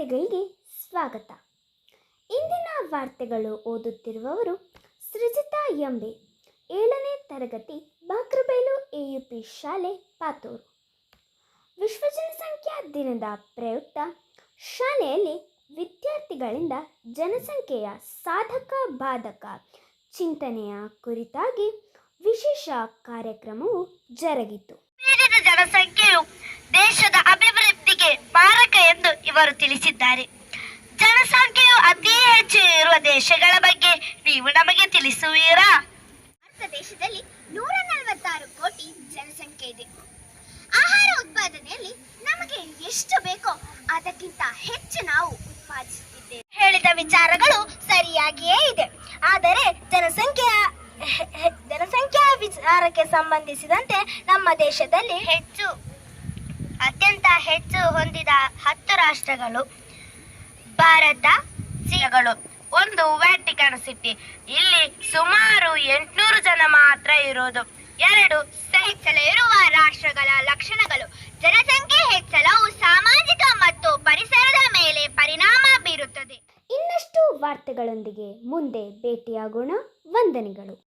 ವಾರ್ತೆಗಳಿಗೆ ಸ್ವಾಗತ. ಇಂದಿನ ವಾರ್ತೆಗಳು ಓದುತ್ತಿರುವವರು ಸೃಜಿತಾ ಎಂಬೆ. ಏಳನೇ ತರಗತಿ ಬಾಕ್ರಬೈಲು ಎಯುಪಿ ಶಾಲೆ, ಪಾತೂರು. ವಿಶ್ವ ಜನಸಂಖ್ಯಾ ದಿನದ ಪ್ರಯುಕ್ತ ಶಾಲೆಯಲ್ಲಿ ವಿದ್ಯಾರ್ಥಿಗಳಿಂದ ಜನಸಂಖ್ಯೆಯ ಸಾಧಕ ಬಾಧಕ ಚಿಂತನೆಯ ಕುರಿತಾಗಿ ವಿಶೇಷ ಕಾರ್ಯಕ್ರಮವು ಜರುಗಿತು. ಇವರು ತಿಳಿಸಿದ್ದಾರೆ. ಜನಸಂಖ್ಯೆಯು ಅತಿ ಹೆಚ್ಚು ಇರುವ ದೇಶಗಳ ಬಗ್ಗೆ ನೀವು ನಮಗೆ ತಿಳಿಸುವೀರಾ? ಭಾರತ ದೇಶದಲ್ಲಿ ನೂರ ನಲವತ್ತಾರು ಕೋಟಿ ಜನಸಂಖ್ಯೆ ಇದೆ. ಆಹಾರ ಉತ್ಪಾದನೆಯಲ್ಲಿ ನಮಗೆ ಎಷ್ಟು ಬೇಕೋ ಅದಕ್ಕಿಂತ ಹೆಚ್ಚು ನಾವು ಉತ್ಪಾದಿಸುತ್ತಿದ್ದೇವೆ. ಹೇಳಿದ ವಿಚಾರಗಳು ಸರಿಯಾಗಿಯೇ ಇದೆ. ಆದರೆ ಜನಸಂಖ್ಯೆಯ ಹೆ- ಹೆ- ಜನಸಂಖ್ಯಾ ವಿಚಾರಕ್ಕೆ ಸಂಬಂಧಿಸಿದಂತೆ ನಮ್ಮ ದೇಶದಲ್ಲಿ ಹೆಚ್ಚು ಅತ್ಯಂತ ಹೆಚ್ಚು ಹೊಂದಿದ ಹತ್ತು ರಾಷ್ಟ್ರಗಳು, ಭಾರತ ಸಿಗಳು ಒಂದು ವ್ಯಾಟಿಕನ್ ಸಿಟಿ. ಇಲ್ಲಿ ಸುಮಾರು ಎಂಟುನೂರು ಜನ ಮಾತ್ರ ಇರೋದು. ಎರಡು ಹೆಚ್ಚಲು ಇರುವ ರಾಷ್ಟ್ರಗಳ ಲಕ್ಷಣಗಳು. ಜನಸಂಖ್ಯೆ ಹೆಚ್ಚಳವು ಸಾಮಾಜಿಕ ಮತ್ತು ಪರಿಸರದ ಮೇಲೆ ಪರಿಣಾಮ ಬೀರುತ್ತದೆ. ಇನ್ನಷ್ಟು ವಾರ್ತೆಗಳೊಂದಿಗೆ ಮುಂದೆ ಭೇಟಿಯಾಗೋಣ. ವಂದನೆಗಳು.